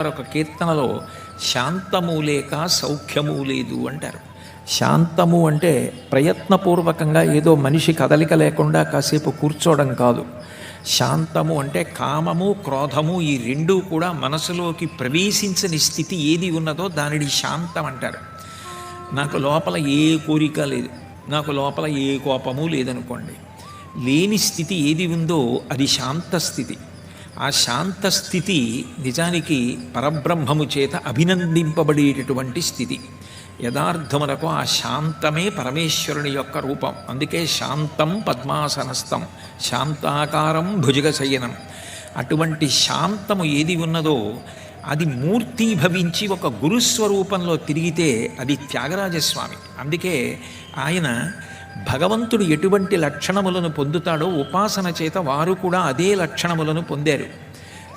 మరొక కీర్తనలో శాంతము లేక సౌఖ్యము లేదు అంటారు. శాంతము అంటే ప్రయత్నపూర్వకంగా ఏదో మనిషి కదలిక లేకుండా కాసేపు కూర్చోవడం కాదు. శాంతము అంటే కామము క్రోధము ఈ రెండూ కూడా మనసులోకి ప్రవేశించని స్థితి ఏది ఉన్నదో దానిని శాంతం అంటారు. నాకు లోపల ఏ కోరిక లేదు. నాకు లోపల ఏ కోపము లేదనుకోండి. లేని స్థితి ఏది ఉందో అది శాంత స్థితి. ఆ శాంత స్థితి నిజానికి పరబ్రహ్మము చేత అభినందింపబడేటటువంటి స్థితి. యథార్థములకు ఆ శాంతమే పరమేశ్వరుని యొక్క రూపం. అందుకే శాంతం పద్మాసనస్థం శాంతాకారం భుజగశయనం. అటువంటి శాంతము ఏది ఉన్నదో అది మూర్తీభవించి ఒక గురుస్వరూపంలో తిరిగితే అది త్యాగరాజస్వామి. అందుకే ఆయన భగవంతుడు ఎటువంటి లక్షణములను పొందుతాడో ఉపాసన చేత వారు కూడా అదే లక్షణములను పొందారు.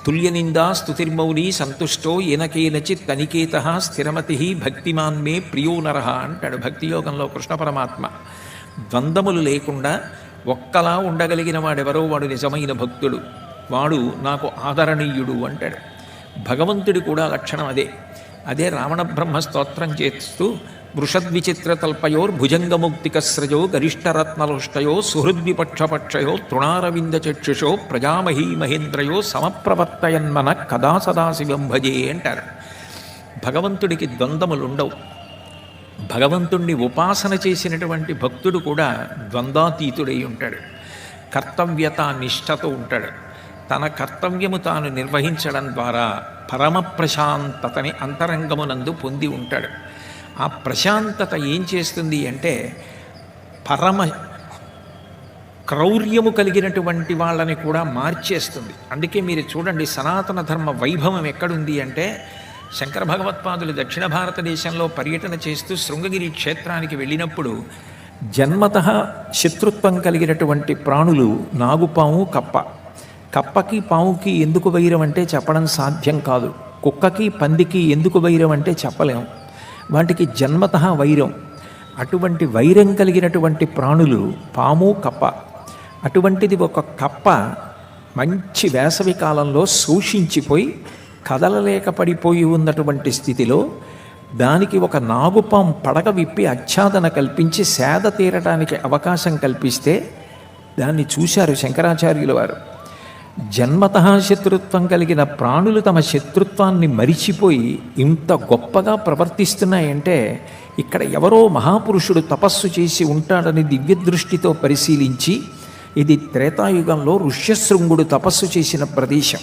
తుల్యనిందా స్తుతిర్మౌలి సంతుష్టో ఏనకేనచిత్ తనికేత స్థిరమతి భక్తిమాన్ మే ప్రియో నరహ అంటాడు భక్తియోగంలో కృష్ణ పరమాత్మ. ద్వంద్వములు లేకుండా ఒక్కలా ఉండగలిగిన వాడెవరో వాడు నిజమైన భక్తుడు. వాడు నాకు ఆదరణీయుడు అంటాడు. భగవంతుడి కూడా లక్షణం అదే. అదే రావణ బ్రహ్మ స్తోత్రం చేస్తూ వృషద్విచిత్రతల్పయోర్భుజంగముక్తికస్రజో గరిష్టరత్నలుష్టయో సుహృద్విపక్షపక్షయో తృణారవిందచక్షుషో ప్రజామహీ మహేంద్రయో సమప్రవర్తయన్మన కదా సదాశివం భజే అంటారు. భగవంతుడికి ద్వంద్వములుండవు భగవంతుణ్ణి ఉపాసన చేసినటువంటి భక్తుడు కూడా ద్వంద్వాతీతుడై ఉంటాడు. కర్తవ్యత నిష్ఠతో ఉంటాడు. తన కర్తవ్యము తాను నిర్వహించడం ద్వారా పరమ ప్రశాంతతని అంతరంగమునందు పొంది ఉంటాడు. ఆ ప్రశాంతత ఏం చేస్తుంది అంటే పరమ క్రౌర్యము కలిగినటువంటి వాళ్ళని కూడా మార్చేస్తుంది. అందుకే మీరు చూడండి సనాతన ధర్మ వైభవం ఎక్కడుంది అంటే శంకర భగవత్పాదులు దక్షిణ భారతదేశంలో పర్యటన చేస్తూ శృంగగిరి క్షేత్రానికి వెళ్ళినప్పుడు జన్మత శత్రుత్వం కలిగినటువంటి ప్రాణులు నాగుపాము కప్ప. కప్పకి పాముకి ఎందుకు వైరం అంటే చెప్పడం సాధ్యం కాదు. కుక్కకి పందికి ఎందుకు వైరం అంటే చెప్పలేం. వాటికి జన్మత వైరం. అటువంటి వైరం కలిగినటువంటి ప్రాణులు పాము కప్ప. అటువంటిది ఒక కప్ప మంచి వేసవి కాలంలో శోషించిపోయి కదలలేక పడిపోయి ఉన్నటువంటి స్థితిలో దానికి ఒక నాగుపాం పడగ విప్పి ఆచ్ఛాదన కల్పించి సేద తీరటానికి అవకాశం కల్పిస్తే దాన్ని చూశారు శంకరాచార్యుల వారు. జన్మత శత్రుత్వం కలిగిన ప్రాణులు తమ శత్రుత్వాన్ని మరిచిపోయి ఇంత గొప్పగా ప్రవర్తిస్తున్నాయంటే ఇక్కడ ఎవరో మహాపురుషుడు తపస్సు చేసి ఉంటాడని దివ్యదృష్టితో పరిశీలించి ఇది త్రేతాయుగంలో ఋష్యశృంగుడు తపస్సు చేసిన ప్రదేశం.